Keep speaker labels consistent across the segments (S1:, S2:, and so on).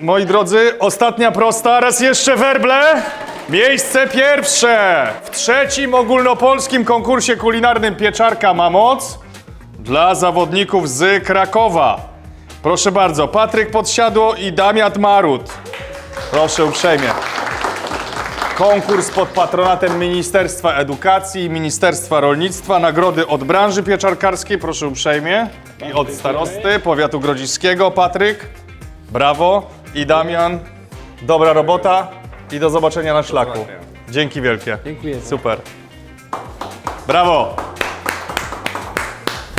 S1: moi drodzy, ostatnia prosta, raz jeszcze werble. Miejsce pierwsze w trzecim ogólnopolskim konkursie kulinarnym Pieczarka ma moc dla zawodników z Krakowa. Proszę bardzo, Patryk Podsiadło i Damian Marut. Proszę uprzejmie. Konkurs pod patronatem Ministerstwa Edukacji i Ministerstwa Rolnictwa. Nagrody od branży pieczarkarskiej, proszę uprzejmie. I od starosty powiatu grodziskiego. Patryk, brawo. I Damian, dobra robota. I do zobaczenia na szlaku. Dzięki wielkie.
S2: Dziękuję.
S1: Super. Brawo.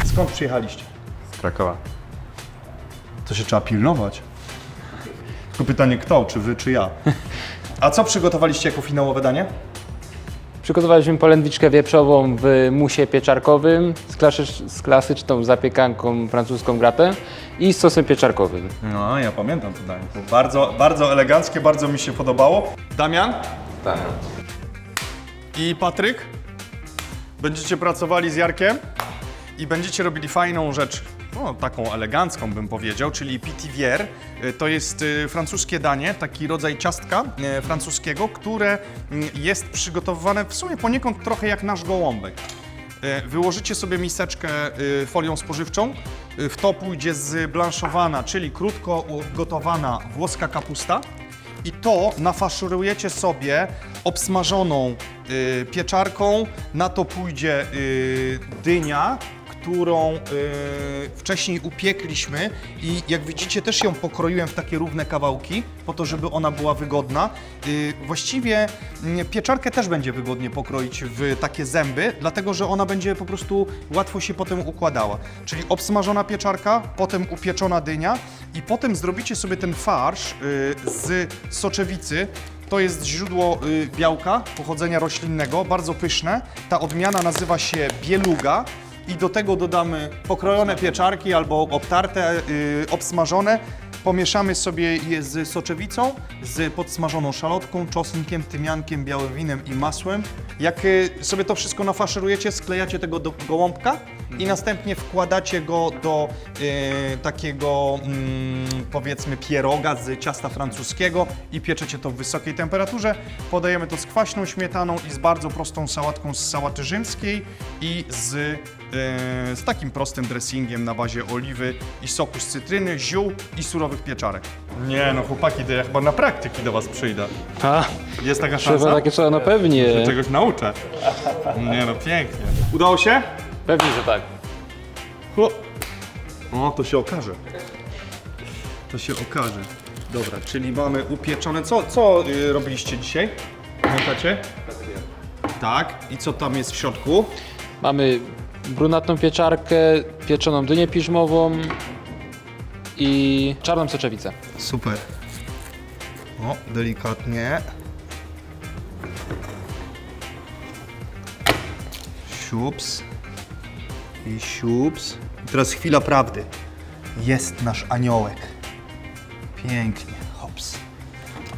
S1: Skąd przyjechaliście?
S3: Z Krakowa.
S1: To się trzeba pilnować. Tylko pytanie kto, czy wy, czy ja. A co przygotowaliście jako finałowe danie?
S2: Przygotowaliśmy polędwiczkę wieprzową w musie pieczarkowym z, klasycz, z klasyczną zapiekanką francuską gratin i z sosem pieczarkowym.
S1: No, ja pamiętam to danie. Bardzo, bardzo eleganckie, bardzo mi się podobało. Damian
S3: Tak.
S1: i Patryk będziecie pracowali z Jarkiem i będziecie robili fajną rzecz, no, taką elegancką bym powiedział, czyli pitivier. Y, To jest y, francuskie danie, taki rodzaj ciastka y, francuskiego, które jest przygotowywane w sumie poniekąd trochę jak nasz gołąbek. Wyłożycie sobie miseczkę folią spożywczą, w to pójdzie zblanszowana, czyli krótko gotowana włoska kapusta, i to nafaszerujecie sobie obsmażoną pieczarką. Na to pójdzie dynia, którą y, wcześniej upiekliśmy i jak widzicie też ją pokroiłem w takie równe kawałki, po to, żeby ona była wygodna. Y, właściwie mm, pieczarkę też będzie wygodnie pokroić w takie zęby, dlatego że ona będzie po prostu łatwo się potem układała. Czyli obsmażona pieczarka, potem upieczona dynia i potem zrobicie sobie ten farsz y, z soczewicy. To jest źródło y, białka pochodzenia roślinnego, bardzo pyszne. Ta odmiana nazywa się bieluga i do tego dodamy pokrojone pieczarki albo obtarte, y, obsmażone. Pomieszamy sobie je z soczewicą, z podsmażoną szalotką, czosnkiem, tymiankiem, białym winem i masłem. Jak y, sobie to wszystko nafaszerujecie, sklejacie tego do gołąbka i następnie wkładacie go do y, takiego mm, powiedzmy pieroga z ciasta francuskiego i pieczecie to w wysokiej temperaturze. Podajemy to z kwaśną śmietaną i z bardzo prostą sałatką z sałaty rzymskiej i z, y, z takim prostym dressingiem na bazie oliwy i soku z cytryny, ziół i surowych pieczarek. Nie no chłopaki, to ja chyba na praktyki do was przyjdę.
S2: A,
S1: Jest taka szansa?
S2: trzeba takie trzeba, no pewnie.
S1: Że czegoś nauczę. Nie no, pięknie. Udało się?
S2: Pewnie, że tak.
S1: O to się okaże. To się okaże. Dobra, czyli mamy upieczone. Co, co y, robiliście dzisiaj? Pamiętacie? Tak. I co tam jest w środku?
S2: Mamy brunatną pieczarkę, pieczoną dynię piżmową i czarną soczewicę.
S1: Super. O, delikatnie. Siups. I siups. I teraz chwila prawdy. Jest nasz aniołek. Pięknie. Hops.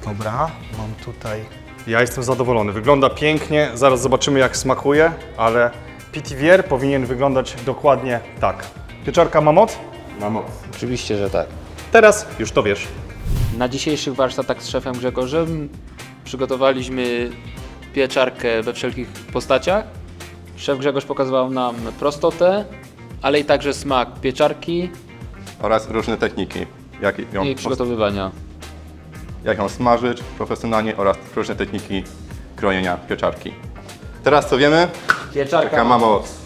S1: Dobra, mam tutaj... Ja jestem zadowolony. Wygląda pięknie. Zaraz zobaczymy jak smakuje, ale pitivier powinien wyglądać dokładnie tak. Pieczarka ma moc?
S3: Ma moc.
S2: Oczywiście, że tak.
S1: Teraz już to wiesz.
S2: Na dzisiejszych warsztatach z szefem Grzegorzem przygotowaliśmy pieczarkę we wszelkich postaciach. Szef Grzegorz pokazywał nam prostotę, ale i także smak pieczarki
S3: Oraz różne techniki, jak ją,
S2: i przygotowywania.
S3: jak ją smażyć profesjonalnie oraz różne techniki krojenia pieczarki. Teraz co wiemy?
S2: Pieczarka
S3: Jaka ma moc.